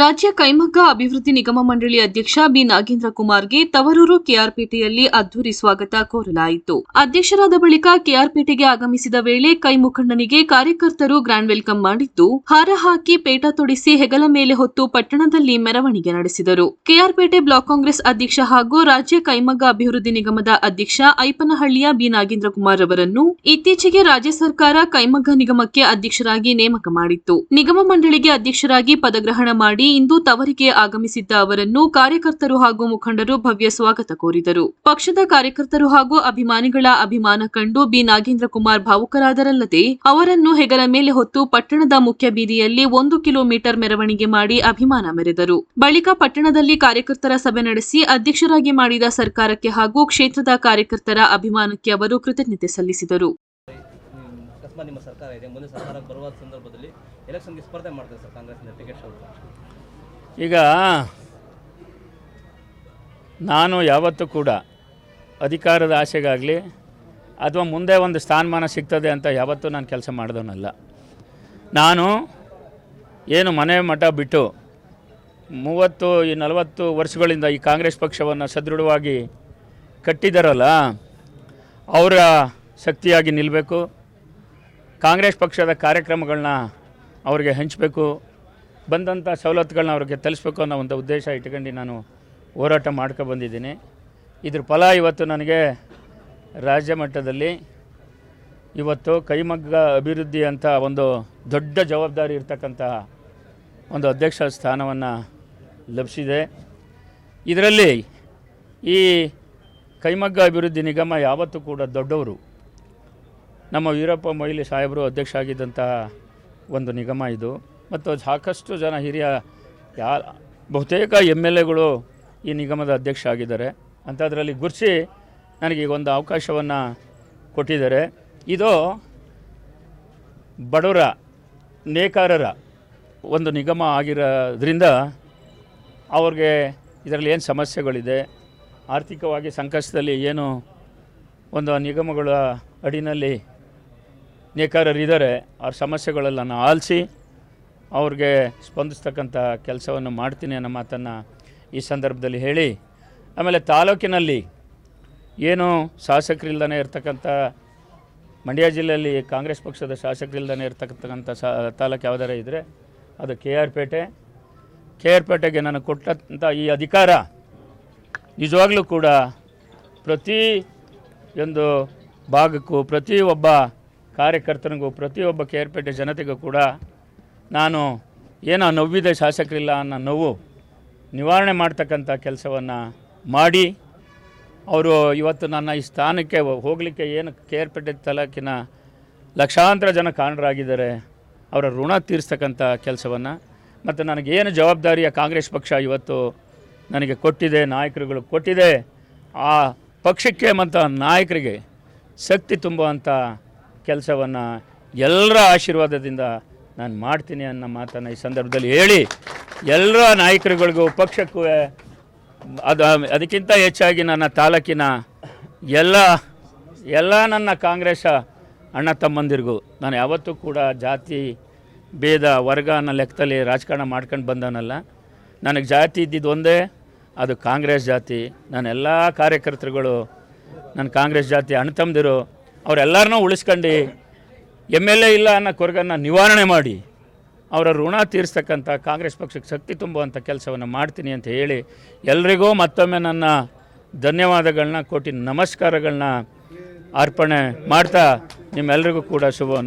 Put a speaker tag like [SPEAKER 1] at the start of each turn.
[SPEAKER 1] ರಾಜ್ಯ ಕೈಮಗ್ಗ ಅಭಿವೃದ್ಧಿ ನಿಗಮ ಮಂಡಳಿ ಅಧ್ಯಕ್ಷ ಬಿ. ನಾಗೇಂದ್ರ ಕುಮಾರ್ಗೆ ತವರೂರು ಕೆಆರ್ಪೇಟೆಯಲ್ಲಿ ಅದ್ದೂರಿ ಸ್ವಾಗತ ಕೋರಲಾಯಿತು. ಅಧ್ಯಕ್ಷರಾದ ಬಳಿಕ ಕೆಆರ್ಪೇಟೆಗೆ ಆಗಮಿಸಿದ ವೇಳೆ ಕೈ ಮುಖಂಡನಿಗೆ ಕಾರ್ಯಕರ್ತರು ಗ್ರ್ಯಾಂಡ್ ವೆಲ್ಕಮ್ ಮಾಡಿದ್ದು, ಹಾರ ಹಾಕಿ ಪೇಟ ತೊಡಿಸಿ ಹೆಗಲ ಮೇಲೆ ಹೊತ್ತು ಪಟ್ಟಣದಲ್ಲಿ ಮೆರವಣಿಗೆ ನಡೆಸಿದರು. ಕೆಆರ್ಪೇಟೆ ಬ್ಲಾಕ್ ಕಾಂಗ್ರೆಸ್ ಅಧ್ಯಕ್ಷ ಹಾಗೂ ರಾಜ್ಯ ಕೈಮಗ್ಗ ಅಭಿವೃದ್ಧಿ ನಿಗಮದ ಅಧ್ಯಕ್ಷ ಐಪನಹಳ್ಳಿಯ ಬಿ. ನಾಗೇಂದ್ರ ಕುಮಾರ್ ಅವರನ್ನು ಇತ್ತೀಚೆಗೆ ರಾಜ್ಯ ಸರ್ಕಾರ ಕೈಮಗ್ಗ ನಿಗಮಕ್ಕೆ ಅಧ್ಯಕ್ಷರಾಗಿ ನೇಮಕ ಮಾಡಿತ್ತು. ನಿಗಮ ಮಂಡಳಿಗೆ ಅಧ್ಯಕ್ಷರಾಗಿ ಪದಗ್ರಹಣ ಮಾಡಿ ಇಂದು ತವರಿಗೆ ಆಗಮಿಸಿದ್ದ ಅವರನ್ನು ಕಾರ್ಯಕರ್ತರು ಹಾಗೂ ಮುಖಂಡರು ಭವ್ಯ ಸ್ವಾಗತ ಕೋರಿದರು. ಪಕ್ಷದ ಕಾರ್ಯಕರ್ತರು ಹಾಗೂ ಅಭಿಮಾನಿಗಳ ಅಭಿಮಾನ ಕಂಡು ಬಿ. ನಾಗೇಂದ್ರ ಕುಮಾರ್ ಭಾವುಕರಾದರಲ್ಲದೆ ಅವರನ್ನು ಹೆಗಲ ಮೇಲೆ ಹೊತ್ತು ಪಟ್ಟಣದ ಮುಖ್ಯ ಬೀದಿಯಲ್ಲಿ ಒಂದು ಕಿಲೋಮೀಟರ್ ಮೆರವಣಿಗೆ ಮಾಡಿ ಅಭಿಮಾನ ಮೆರೆದರು. ಬಳಿಕ ಪಟ್ಟಣದಲ್ಲಿ ಕಾರ್ಯಕರ್ತರ ಸಭೆ ನಡೆಸಿ ಅಧ್ಯಕ್ಷರಾಗಿ ಮಾಡಿದ ಸರ್ಕಾರಕ್ಕೆ ಹಾಗೂ ಕ್ಷೇತ್ರದ ಕಾರ್ಯಕರ್ತರ ಅಭಿಮಾನಕ್ಕೆ ಅವರು ಕೃತಜ್ಞತೆ ಸಲ್ಲಿಸಿದರು.
[SPEAKER 2] ಅಕಸ್ಮಾತ್ ನಿಮ್ಮ ಸರ್ಕಾರ ಇದೆ. ಮುಂದೆ ಸರ್ಕಾರ ಬರುವ ಸಂದರ್ಭದಲ್ಲಿ ಎಲೆಕ್ಷನ್ಗೆ ಸ್ಪರ್ಧೆ ಮಾಡ್ತಾರೆ ಸರ್ ಕಾಂಗ್ರೆಸ್ನ ಟಿಕೆಟ್ ಅವರು
[SPEAKER 3] ಈಗ ನಾನು ಯಾವತ್ತೂ ಕೂಡ ಅಧಿಕಾರದ ಆಸೆಗಾಗಲಿ ಅಥವಾ ಮುಂದೆ ಒಂದು ಸ್ಥಾನಮಾನ ಸಿಗ್ತದೆ ಅಂತ ಯಾವತ್ತೂ ನಾನು ಕೆಲಸ ಮಾಡಿದವನಲ್ಲ. ನಾನು ಏನು ಮನೆ ಮಠ ಬಿಟ್ಟು ಮೂವತ್ತು, ಈ ನಲವತ್ತು ವರ್ಷಗಳಿಂದ ಈ ಕಾಂಗ್ರೆಸ್ ಪಕ್ಷವನ್ನು ಸದೃಢವಾಗಿ ಕಟ್ಟಿದಾರಲ್ಲ, ಅವರ ಶಕ್ತಿಯಾಗಿ ನಿಲ್ಲಬೇಕು ಕಾಂಗ್ರೆಸ್ ಪಕ್ಷದ ಕಾರ್ಯಕ್ರಮಗಳನ್ನ ಅವ್ರಿಗೆ ಹಂಚಬೇಕು ಬಂದಂಥ ಸವಲತ್ತುಗಳನ್ನ ಅವ್ರಿಗೆ ತಲುಪಬೇಕು ಅನ್ನೋ ಒಂದು ಉದ್ದೇಶ ಇಟ್ಕೊಂಡು ನಾನು ಹೋರಾಟ ಮಾಡ್ಕೊ ಬಂದಿದ್ದೀನಿ. ಇದ್ರ ಫಲ ಇವತ್ತು ನನಗೆ ರಾಜ್ಯ ಮಟ್ಟದಲ್ಲಿ ಇವತ್ತು ಕೈಮಗ್ಗ ಅಭಿವೃದ್ಧಿ ಅಂತ ಒಂದು ದೊಡ್ಡ ಜವಾಬ್ದಾರಿ ಇರ್ತಕ್ಕಂಥ ಒಂದು ಅಧ್ಯಕ್ಷ ಸ್ಥಾನವನ್ನು ಲಭಿಸಿದೆ. ಇದರಲ್ಲಿ ಈ ಕೈಮಗ್ಗ ಅಭಿವೃದ್ಧಿ ನಿಗಮ ಯಾವತ್ತೂ ಕೂಡ ದೊಡ್ಡವರು ನಮ್ಮ ವೀರಪ್ಪ ಮೊಯ್ಲಿ ಸಾಹೇಬರು ಅಧ್ಯಕ್ಷ ಆಗಿದ್ದಂತಹ ಒಂದು ನಿಗಮ ಇದು. ಮತ್ತು ಸಾಕಷ್ಟು ಜನ ಹಿರಿಯ ಯಾ, ಬಹುತೇಕ ಎಂ ಎಲ್ ಎಗಳು ಈ ನಿಗಮದ ಅಧ್ಯಕ್ಷ ಆಗಿದ್ದಾರೆ ಅಂಥದ್ರಲ್ಲಿ ಗುರ್ಸಿ ನನಗೆ ಈಗ ಒಂದು ಅವಕಾಶವನ್ನು ಕೊಟ್ಟಿದ್ದಾರೆ. ಇದು ಬಡವರ, ನೇಕಾರರ ಒಂದು ನಿಗಮ ಆಗಿರೋದ್ರಿಂದ ಅವ್ರಿಗೆ ಇದರಲ್ಲಿ ಏನು ಸಮಸ್ಯೆಗಳಿದೆ, ಆರ್ಥಿಕವಾಗಿ ಸಂಕಷ್ಟದಲ್ಲಿ ಏನು ಒಂದು ನಿಗಮಗಳ ಅಡಿನಲ್ಲಿ ನೇಕಾರರಿದ್ದಾರೆ, ಅವ್ರ ಸಮಸ್ಯೆಗಳೆಲ್ಲ ಆಲಿಸಿ ಅವ್ರಿಗೆ ಸ್ಪಂದಿಸ್ತಕ್ಕಂಥ ಕೆಲಸವನ್ನು ಮಾಡ್ತೀನಿ ಅನ್ನೋ ಮಾತನ್ನು ಈ ಸಂದರ್ಭದಲ್ಲಿ ಹೇಳಿ, ಆಮೇಲೆ ತಾಲೂಕಿನಲ್ಲಿ ಏನು ಶಾಸಕರಿಲ್ದೇ ಇರ್ತಕ್ಕಂಥ, ಮಂಡ್ಯ ಜಿಲ್ಲೆಯಲ್ಲಿ ಕಾಂಗ್ರೆಸ್ ಪಕ್ಷದ ಶಾಸಕರಿಲ್ದೇ ಇರ್ತಕ್ಕಂಥ ಸಾ, ತಾಲೂಕು ಯಾವುದಾರ ಇದ್ದರೆ ಅದು K R Pete. K R ಪೇಟೆಗೆ ನಾನು ಕೊಟ್ಟಂಥ ಈ ಅಧಿಕಾರ ನಿಜವಾಗ್ಲೂ ಕೂಡ ಪ್ರತಿ ಒಂದು ಭಾಗಕ್ಕೂ ಪ್ರತಿಯೊಬ್ಬ ಕಾರ್ಯಕರ್ತನಿಗೂ ಪ್ರತಿಯೊಬ್ಬ ಕೇರ್ಪೇಟೆ ಜನತೆಗೂ ಕೂಡ ನಾನು ಏನೋ ನೋವಿದೆ ಶಾಸಕರಿಲ್ಲ ಅನ್ನೋ ನೋವು ನಿವಾರಣೆ ಮಾಡ್ತಕ್ಕಂಥ ಕೆಲಸವನ್ನು ಮಾಡಿ ಅವರು ಇವತ್ತು ನನ್ನ ಈ ಸ್ಥಾನಕ್ಕೆ ಹೋಗಲಿಕ್ಕೆ ಏನು ಕೇರ್ಪೇಟೆ ತಾಲೂಕಿನ ಲಕ್ಷಾಂತರ ಜನ ಕಾರಣರಾಗಿದ್ದಾರೆ ಅವರ ಋಣ ತೀರಿಸ್ತಕ್ಕಂಥ ಕೆಲಸವನ್ನು. ಮತ್ತು ನನಗೇನು ಜವಾಬ್ದಾರಿಯ ಕಾಂಗ್ರೆಸ್ ಪಕ್ಷ ಇವತ್ತು ನನಗೆ ಕೊಟ್ಟಿದೆ, ನಾಯಕರುಗಳು ಕೊಟ್ಟಿದೆ, ಆ ಪಕ್ಷಕ್ಕೆ ಮತ್ತು ನಾಯಕರಿಗೆ ಶಕ್ತಿ ತುಂಬುವಂಥ ಕೆಲಸವನ್ನು ಎಲ್ಲರ ಆಶೀರ್ವಾದದಿಂದ ನಾನು ಮಾಡ್ತೀನಿ ಅನ್ನೋ ಮಾತನ್ನು ಈ ಸಂದರ್ಭದಲ್ಲಿ ಹೇಳಿ ಎಲ್ಲರ ನಾಯಕರುಗಳಿಗೂ, ಪಕ್ಷಕ್ಕೂ, ಅದು ಅದಕ್ಕಿಂತ ಹೆಚ್ಚಾಗಿ ನನ್ನ ತಾಲೂಕಿನ ಎಲ್ಲ ಎಲ್ಲ ನನ್ನ ಕಾಂಗ್ರೆಸ್ ಅಣ್ಣ ತಮ್ಮಂದಿರಿಗೂ, ನಾನು ಯಾವತ್ತೂ ಕೂಡ ಜಾತಿ ಭೇದ ವರ್ಗ ಅನ್ನೋ ಲೆಕ್ಕದಲ್ಲಿ ರಾಜಕಾರಣ ಮಾಡ್ಕೊಂಡು ಬಂದವನಲ್ಲ. ನನಗೆ ಜಾತಿ ಇದ್ದಿದ್ದು ಒಂದೇ, ಅದು ಕಾಂಗ್ರೆಸ್ ಜಾತಿ. ನನ್ನ ಎಲ್ಲ ಕಾರ್ಯಕರ್ತರುಗಳು ನನ್ನ ಕಾಂಗ್ರೆಸ್ ಜಾತಿ ಅಣ್ಣ ತಮ್ಮದಿರು ಅವರೆಲ್ಲರನ್ನೂ ಉಳಿಸ್ಕೊಂಡು, ಎಂ ಎಲ್ ಎ ಇಲ್ಲ ಅನ್ನೋ ಕೊರಗನ್ನು ನಿವಾರಣೆ ಮಾಡಿ, ಅವರ ಋಣ ತೀರಿಸ್ತಕ್ಕಂಥ ಕಾಂಗ್ರೆಸ್ ಪಕ್ಷಕ್ಕೆ ಶಕ್ತಿ ತುಂಬುವಂಥ ಕೆಲಸವನ್ನು ಮಾಡ್ತೀನಿ ಅಂತ ಹೇಳಿ, ಎಲ್ರಿಗೂ ಮತ್ತೊಮ್ಮೆ ನನ್ನ ಧನ್ಯವಾದಗಳನ್ನ, ಕೋಟಿ ನಮಸ್ಕಾರಗಳನ್ನ ಅರ್ಪಣೆ ಮಾಡ್ತಾ ನಿಮ್ಮೆಲ್ಲರಿಗೂ ಕೂಡ ಶುಭವನ್ನು.